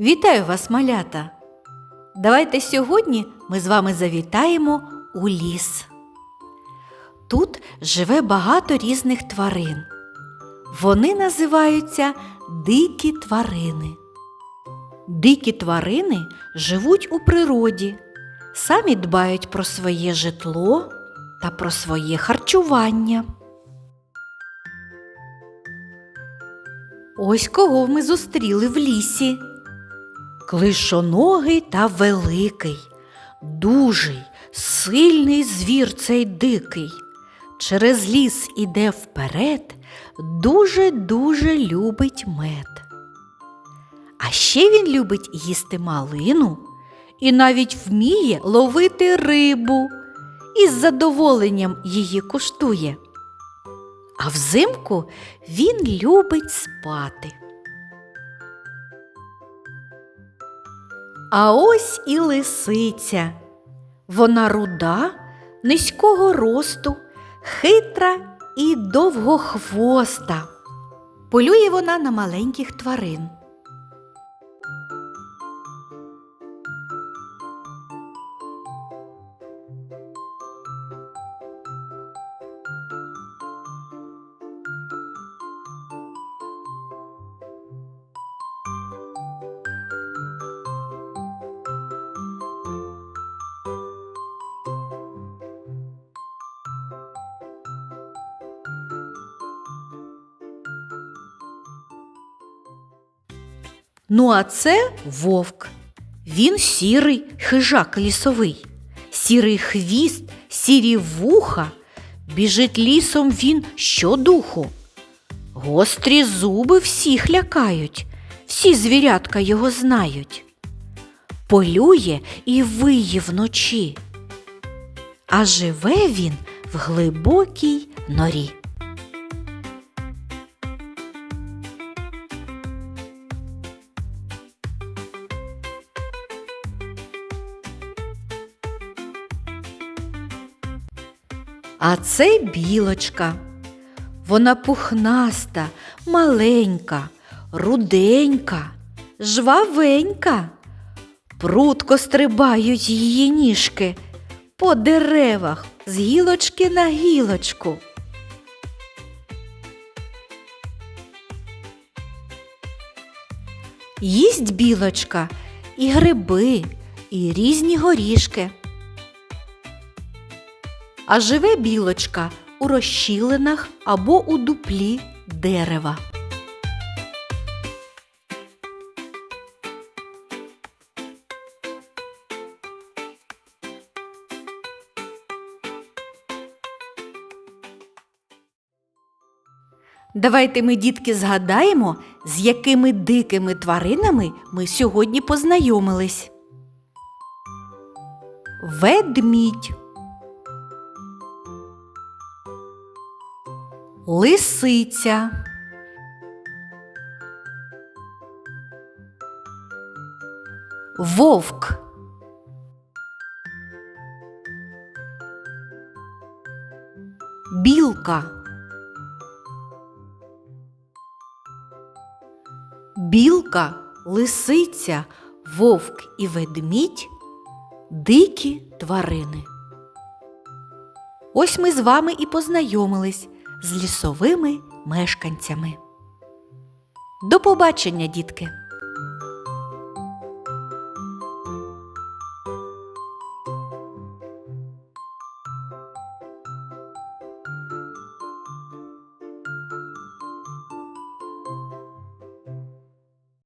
Вітаю вас, малята! Давайте сьогодні ми з вами завітаємо у ліс. Тут живе багато різних тварин. Вони називаються дикі тварини. Дикі тварини живуть у природі, самі дбають про своє житло та про своє харчування. Ось кого ми зустріли в лісі. Клишоногий та великий, дужий, сильний звір цей дикий. Через ліс іде вперед, дуже-дуже любить мед. А ще він любить їсти малину і навіть вміє ловити рибу і з задоволенням її куштує. А взимку він любить спати. А ось і лисиця. Вона руда, низького росту, хитра і довгохвоста. Полює вона на маленьких тварин. Ну, а це вовк. Він сірий хижак лісовий, сірий хвіст, сірі вуха. Біжить лісом він щодуху. Гострі зуби всіх лякають, всі звірятка його знають. Полює і виє вночі. А живе він в глибокій норі. А це білочка. Вона пухнаста, маленька, руденька, жвавенька. Прутко стрибають її ніжки по деревах з гілочки на гілочку. Їсть білочка і гриби, і різні горішки. А живе білочка у розщілинах або у дуплі дерева. Давайте ми, дітки, згадаємо, з якими дикими тваринами ми сьогодні познайомились. Ведмідь. Лисиця. Вовк. Білка. Білка, лисиця, вовк і ведмідь дикі тварини. Ось ми з вами і познайомились з лісовими мешканцями. До побачення, дітки!